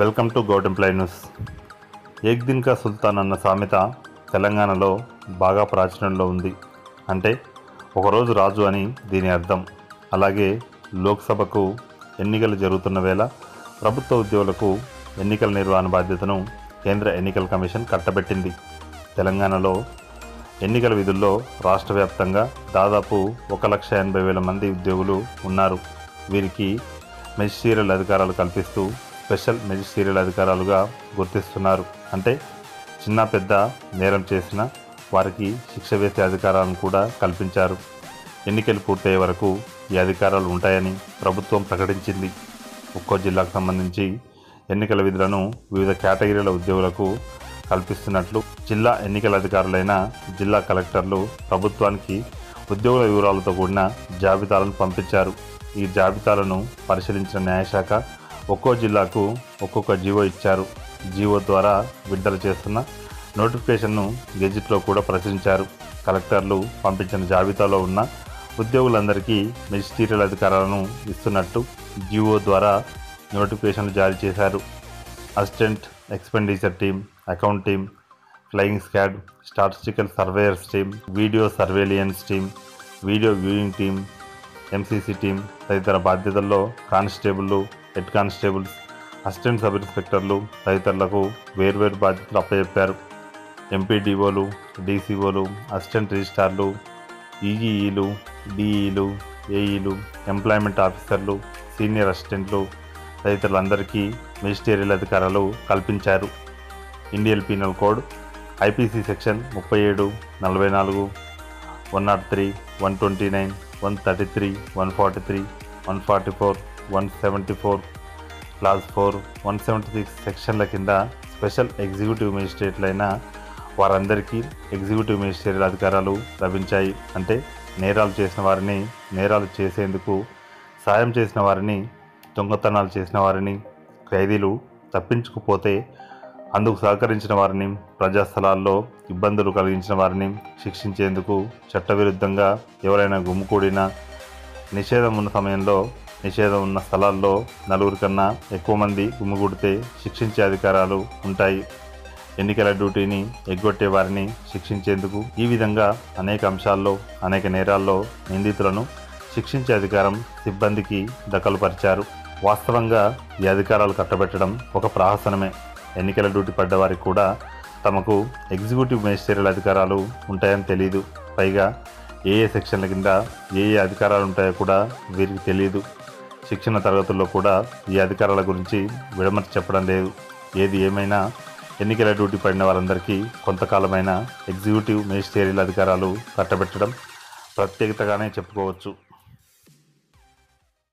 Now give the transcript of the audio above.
Welcome to govt employ news. ఏక్ దిన్ కా సుల్తాన్ అన్న సామెత తెలంగాణలో బాగా ప్రాచుర్యంలో ఉంది. అంటే ఒకరోజు రాజు అని దీని అర్థం. అలాగే లోక్సభకు ఎన్నికలు జరుగుతున్న వేళ ప్రభుత్వ ఉద్యోగులకు ఎన్నికల నిర్వహణ బాధ్యతను కేంద్ర ఎన్నికల కమిషన్ కట్టబెట్టింది. తెలంగాణలో ఎన్నికల విధుల్లో రాష్ట్ర వ్యాప్తంగా దాదాపు ఒక లక్ష ఎనభై వేల మంది ఉద్యోగులు ఉన్నారు. వీరికి మెజిస్టీరియల్ అధికారాలు కల్పిస్తూ స్పెషల్ మెజిస్టీరియల్ అధికారాలుగా గుర్తిస్తున్నారు. అంటే చిన్న పెద్ద నేరం చేసిన వారికి శిక్ష వేసే అధికారాలను కూడా కల్పించారు. ఎన్నికలు పూర్తయ్యే వరకు ఈ అధికారాలు ఉంటాయని ప్రభుత్వం ప్రకటించింది. ఒక్కో జిల్లాకు సంబంధించి ఎన్నికల విధులను వివిధ కేటగిరీల ఉద్యోగులకు కల్పిస్తున్నట్లు జిల్లా ఎన్నికల అధికారులైన జిల్లా కలెక్టర్లు ప్రభుత్వానికి ఉద్యోగుల వివరాలతో కూడిన జాబితాలను పంపించారు. ఈ జాబితాలను పరిశీలించిన న్యాయశాఖ ఒక్కో జిల్లాకు ఒక్కొక్క జీవో ఇచ్చారు. జీవో ద్వారా విడుదల చేస్తున్న నోటిఫికేషన్ను గెజిట్లో కూడా ప్రచురించారు. కలెక్టర్లు పంపించిన జాబితాలో ఉన్న ఉద్యోగులందరికీ మెజిస్టీరియల్ అధికారాలను ఇస్తున్నట్టు జీవో ద్వారా నోటిఫికేషన్లు జారీ చేశారు. Assistant expenditure team account team flying squad statistical surveyors team video surveillance team video viewing team MCC team తదితర బాధ్యతల్లో కానిస్టేబుళ్ళు హెడ్ కానిస్టేబుల్స్ అసిస్టెంట్ సబ్ ఇన్స్పెక్టర్లు తదితరులకు వేర్వేరు బాధ్యతలు అప్పచెప్పారు. ఎంపీడీఓలు డీసీఓలు అసిస్టెంట్ రిజిస్ట్రార్లు ఈఈఈలు డిఈలు ఏఈలు ఎంప్లాయ్మెంట్ ఆఫీసర్లు సీనియర్ అసిస్టెంట్లు తదితరులందరికీ మెజిస్టేరియల్ అధికారాలు కల్పించారు. Indian penal code IPC section ముప్పై ఏడు నలభై నాలుగు one not three one twenty nine one thirty three one forty three one forty four one seventy four clause four one seventy six సెక్షన్ల కింద స్పెషల్ ఎగ్జిక్యూటివ్ మేజిస్ట్రేట్లైన వారందరికీ executive magistrate అధికారాలు లభించాయి. అంటే నేరాలు చేసిన వారిని నేరాలు చేసేందుకు సాయం చేసిన వారిని దొంగతనాలు చేసిన వారిని ఖైదీలు తప్పించుకుపోతే అందుకు సహకరించిన వారిని ప్రజాస్థలాల్లో ఇబ్బందులు కలిగించిన వారిని శిక్షించేందుకు చట్టవిరుద్ధంగా ఎవరైనా గుమ్ముకూడినా నిషేధం ఉన్న సమయంలో నిషేధం ఉన్న స్థలాల్లో నలుగురి కన్నా ఎక్కువ మంది గుమ్మిగూడితే శిక్షించే అధికారాలు ఉంటాయి. ఎన్నికల డ్యూటీని ఎగ్గొట్టే వారిని శిక్షించేందుకు ఈ విధంగా అనేక అంశాల్లో అనేక నేరాల్లో నిందితులను శిక్షించే అధికారం సిబ్బందికి దఖలుపరిచారు. వాస్తవంగా ఈ అధికారాలు కట్టబెట్టడం ఒక ప్రహసనమే. ఎన్నికల డ్యూటీ పడ్డ వారికి కూడా తమకు ఎగ్జిక్యూటివ్ మేజిస్టేరియల్ అధికారాలు ఉంటాయని తెలియదు పైగా ఏ ఏ సెక్షన్ల కింద ఏ ఏ అధికారాలు ఉంటాయో కూడా వీరికి తెలియదు శిక్షణ తరగతుల్లో కూడా ఈ అధికారాల గురించి విడమర్చి చెప్పడం లేదు. ఏది ఏమైనా ఎన్నికల డ్యూటీ పడిన వారందరికీ కొంతకాలమైన ఎగ్జిక్యూటివ్ మేజిస్టేరియల్ అధికారాలు కట్టబెట్టడం ప్రత్యేకతగానే చెప్పుకోవచ్చు.